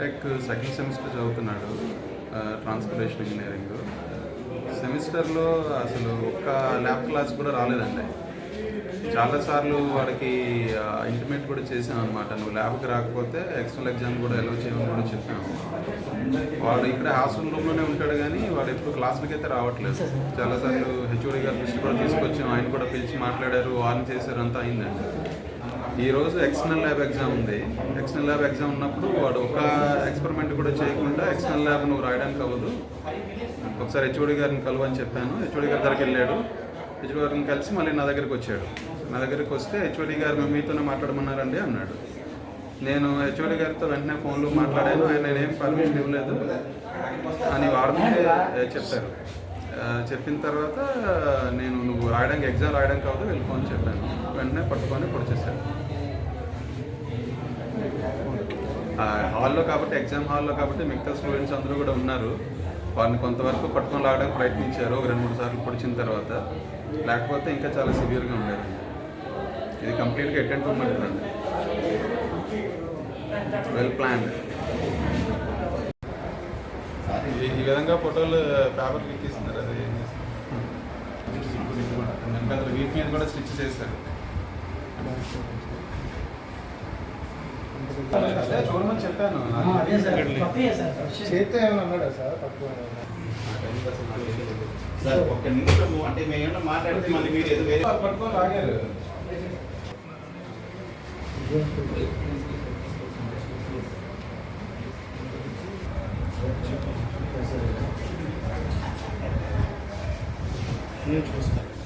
Tech second semester చదువుతున్నాడు transportation engineering. సెమిస్టర్లో అసలు ఒక్క ల్యాబ్ క్లాస్ కూడా రాలేదండి. చాలాసార్లు వాడికి ఇంటిమేట్ కూడా చేసాం అనమాట నువ్వు ల్యాబ్కి రాకపోతే ఎక్స్టర్నల్ ఎగ్జామ్ కూడా ఎలో చేయమని కూడా చెప్పాము. వాడు ఇక్కడ హాస్టల్ రూమ్లోనే ఉంటాడు కానీ వాడు ఎప్పుడు క్లాసులకి అయితే రావట్లేదు. చాలాసార్లు హెచ్ఓడి గారు దృష్టి కూడా తీసుకొచ్చాం. ఆయన కూడా పిలిచి మాట్లాడారు వార్న్ చేశారు అంతా అయిందండి. ఈరోజు ఎక్స్టర్నల్ ల్యాబ్ ఎగ్జామ్ ఉంది. ఎక్స్టర్నల్ ల్యాబ్ ఎగ్జామ్ ఉన్నప్పుడు వాడు ఒక ఎక్స్పెరిమెంట్ కూడా చేయకుండా ఎక్స్టర్నల్ ల్యాబ్ నువ్వు రాయడానికి అవ్వదు. ఒకసారి హెచ్ఓడి గారిని కలవని చెప్పాను. హెచ్ఓడి గారి దగ్గరికి వెళ్ళాడు. హెచ్ఓడి గారిని కలిసి మళ్ళీ నా దగ్గరికి వచ్చాడు. నా దగ్గరికి వస్తే హెచ్ఓడి గారు మేము మీతోనే మాట్లాడమన్నారండి అన్నాడు. నేను హెచ్ఓడి గారితో వెంటనే ఫోన్లో మాట్లాడాను. ఆయన నేనేం పర్మిషన్ ఇవ్వలేదు. అని వాడితే చెప్పారు. చెప్పిన తర్వాత నేను నువ్వు రాయడానికి ఎగ్జామ్ రాయడానికి అవ్వదు వెళ్ళిపోని చెప్పాను. వెంటనే పట్టుకొని పొడిచేశాడు హాల్లో కాబట్టి ఎగ్జామ్ హాల్లో కాబట్టి మిగతా స్టూడెంట్స్ అందరూ కూడా ఉన్నారు. వారిని కొంతవరకు పట్టుకొని లాగడానికి ప్రయత్నించారు ఒక రెండు మూడు సార్లు పొడిచిన తర్వాత. లేకపోతే ఇంకా చాలా సివియర్గా ఉండేది. ఇది కంప్లీట్గా అటెండ్ మూమెంట్ అండి వెల్ ప్లాన్డ్ ఈ విధంగా ఫోటోలు పేపర్ ఎక్కిస్తున్నారు అది? వెనకాల వీటి మీద కూడా స్టిచ్ చేశారు. చూడమని చెప్పాను చేస్తే అదే సార్ ఏమైనా అన్నాడా సార్ తక్కువ సార్ ఒక్క నిమిషం అంటే మేము ఏమన్నా మాట్లాడితే మళ్ళీ మీరు ఏదో వేరే వాళ్ళు పట్టుకొని లాగారు నేను చూస్తాను.